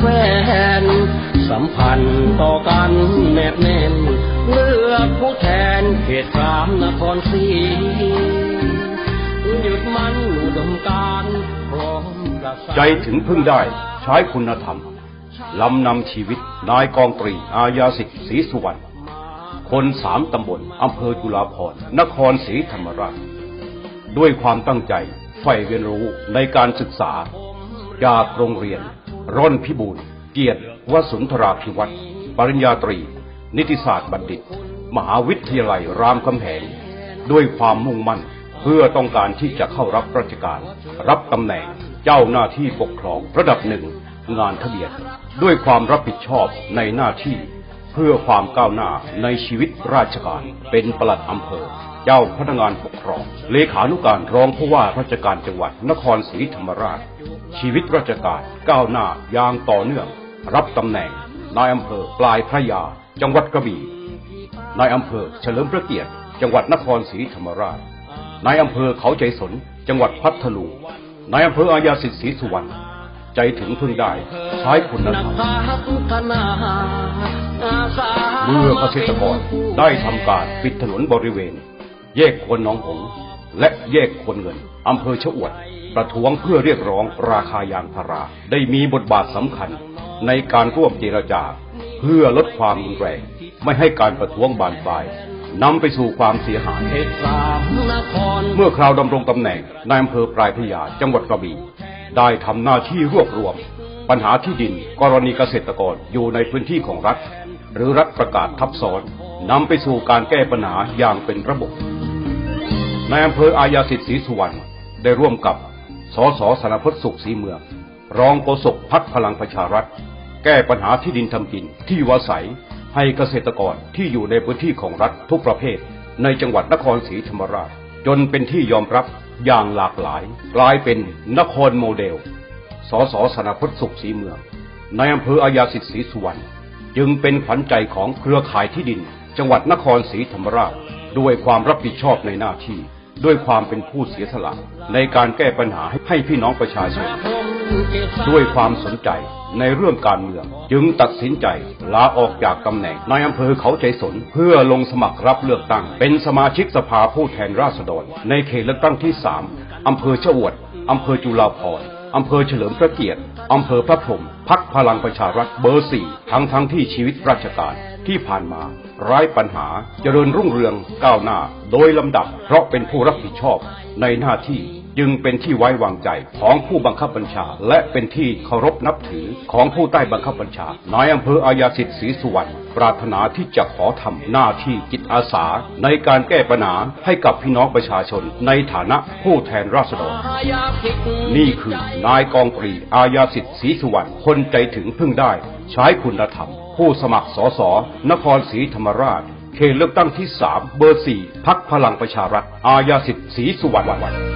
แฟน สัมพันธ์ต่อกันแนบแน่น เลือกผู้แทนเขตสามนครศรีหยุดมันอุดมการพร้อมประสานใจถึงพึ่งได้ใช้คุณธรรมลำนำชีวิตนายกองตรี อาญาสิทธิ์ศรีสุวรรณคนสามตำบลอำเภอจุฬาภรณ์นครศรีธรรมราช ด้วยความตั้งใจใฝ่เรียนรู้ในการศึกษา จากโรงเรียน ร่นพิบูลเกียรติวสุนทราภิวัตรปริญญาตรี นิติศาสตร์บัณฑิต มหาวิทยาลัยรามคำแหงด้วยความมุ่งมั่น เพื่อต้องการที่จะเข้ารับราชการ รับตำแหน่งเจ้าหน้าที่ปกครองระดับหนึ่งงานทะเบียน ด้วยความรับผิดชอบในหน้าที่ เพื่อความก้าวหน้าในชีวิตราชการ เป็นปลัดอำเภอ เจ้าพนักงานปกครอง เลขานุการรองผู้ว่าราชการจังหวัดนครศรีธรรมราช ชีวิตราชการก้าวหน้าอย่างต่อเนื่อง รับตำแหน่งนายอำเภอปลายพระยา จังหวัดกระบี่นายอำเภอเฉลิมพระเกียรติ จังหวัดนครศรีธรรมราชนายอำเภอเขาใจสน จังหวัดพัทลุงนายอำเภออาญาสิทธิ์ศรีสุวรรณใจถึงพึ่งได้ใช้คุณธรรม มื่อเกษตรกรได้ทำการปิดถนนบริเวณ แยกควนหนองหงและแยกควนเงินอำเภอชะอวด ประท้วงเพื่อเรียกร้องราคายางพาราได้มีบทบาทสำคัญในการร่วมเจรจา เพื่อลดความรุนแรง ไม่ให้การประท้วงบานปลายนำไปสู่ความเสียหายเขตสามนครเมื่อคราวดำรงตำแหน่งนายอำเภอปลายพระยาจังหวัดกระบี่ได้ทำหน้าที่รวบรวม ปัญหาที่ดินกรณีเกษตรกรอยู่ในพื้นที่ของรัฐ หรือรัฐประกาศทับซ้อนนำไปสู่การแก้ปัญหาอย่างเป็นระบบนายอำเภออาญาสิทธิ์ศรีสุวรรณได้ร่วมกับสสสนพจน์สุขศรีเมือง รองโฆษกพักพลังประชารัฐ แก้ปัญหาที่ดินทำกินที่อยู่อาศัยให้เกษตรกรที่อยู่ในพื้นที่ของรัฐทุกประเภท ในจังหวัดนครศรีธรรมราช จนเป็นที่ยอมรับอย่างหลากหลาย กลายเป็นนครโมเดล สสสนพจน์สุขศรีเมือง ในอำเภออาญาสิทธิ์ศรีสุวรรณ จึงเป็นขวัญใจของเครือข่ายที่ดิน จังหวัดนครศรีธรรมราช ด้วยความรับผิดชอบในหน้าที่ ด้วยความเป็นผู้เสียสละ ในการแก้ปัญหาให้พี่น้องประชาชน ด้วยความสนใจในเรื่องการเมือง จึงตัดสินใจลาออกจากตำแหน่งนายอำเภอเขาใจสน เพื่อลงสมัครรับเลือกตั้ง เป็นสมาชิกสภาผู้แทนราษฎร ในเขตเลือกตั้งที่ 3อำเภอชะอวดอำเภอจุฬาภรณ์ อำเภอเฉลิมพระเกียรติ อำเภอพระพรหมพักพลังประชารัฐเบอร์สี่ทั้งทั้งที่ชีวิตราชการที่ผ่านมาร้ายปัญหาเจริญรุ่งเรืองก้าวหน้า โดยลำดับเพราะเป็นผู้รับผิดชอบในหน้าที่ จึงเป็นที่ไว้วางใจของผู้บังคับบัญชา และเป็นที่เคารพนับถือของผู้ใต้บังคับบัญชานายอำเภออาญาสิทธิ์ศรีสุวรรณปรารถนาที่จะขอทำหน้าที่จิตอาสา ในการแก้ปัญหาให้กับพี่น้องประชาชน ในฐานะผู้แทนราษฎร นี่คือนายกองตรีอาญาสิทธิ์ศรีสุวรรณคนใจถึงพึ่งได้ ใช้คุณธรรม ผู้สมัครสอสอนครศรีธรรมราชเขตเลือกตั้งที่ 3 เบอร์ 4 พักพลังประชารัฐ อาญาสิทธิ์ศรีสุวรรณ